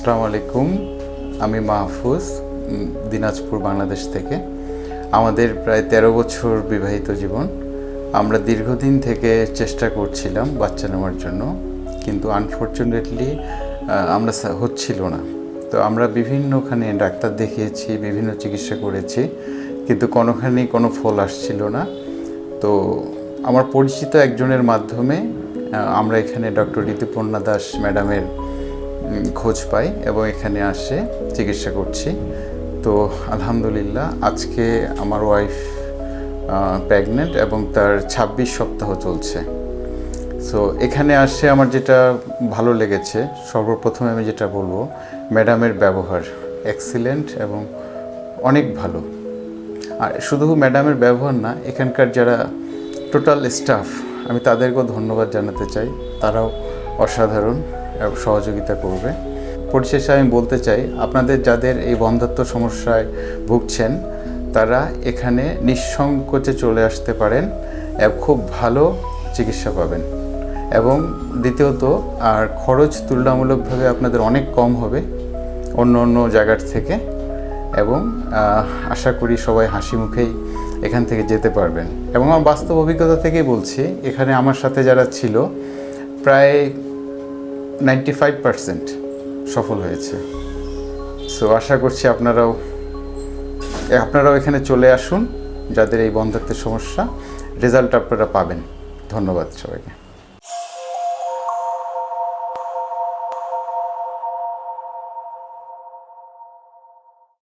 আসসালামু আলাইকুম। আমি মাহফুজ দিনাজপুর, বাংলাদেশ থেকে। আমাদের প্রায় তেরো বছর বিবাহিত জীবন। আমরা দীর্ঘদিন থেকে চেষ্টা করছিলাম বাচ্চা নেওয়ার জন্য, কিন্তু আনফর্চুনেটলি আমরা হচ্ছিল না। তো আমরা বিভিন্নখানে ডাক্তার দেখিয়েছি, বিভিন্ন চিকিৎসা করেছি, কিন্তু কোনোখানেই কোনো ফল আসছিল না। তো আমার পরিচিত একজনের মাধ্যমে আমরা এখানে ডক্টর ঋতুপর্ণা দাস ম্যাডামের খোঁজ পাই এবং এখানে আসে চিকিৎসা করছি। তো আলহামদুলিল্লাহ আজকে আমার ওয়াইফ প্রেগনেন্ট এবং তার ২৬ সপ্তাহ চলছে। সো এখানে আসে আমার যেটা ভালো লেগেছে, সর্বপ্রথমে আমি যেটা বলব ম্যাডামের ব্যবহার এক্সিলেন্ট এবং অনেক ভালো। আর শুধু ম্যাডামের ব্যবহার না, এখানকার যারা টোটাল স্টাফ আমি তাদেরকেও ধন্যবাদ জানাতে চাই। তারাও অসাধারণ। সহযোগিতা করবে। পরিশেষে আমি বলতে চাই, আপনাদের যাদের এই বন্ধাত্ম সমস্যায় ভুগছেন, তারা এখানে নিঃসংকোচে চলে আসতে পারেন খুব ভালো চিকিৎসা পাবেন। এবং দ্বিতীয়ত, আর খরচ তুলনামূলকভাবে আপনাদের অনেক কম হবে অন্য অন্য জায়গার থেকে। এবং আশা করি সবাই হাসি মুখেই এখান থেকে যেতে পারবেন। এবং আমার বাস্তব অভিজ্ঞতা থেকেই বলছি, এখানে আমার সাথে যারা ছিল, প্রায় নাইনটি ফাইভ পারসেন্ট সফল হয়েছে। সো আশা করছি আপনারাও আপনারাও এখানে চলে আসুন, যাদের এই বন্ধাত্মের সমস্যা, রেজাল্ট আপনারা পাবেন। ধন্যবাদ সবাইকে।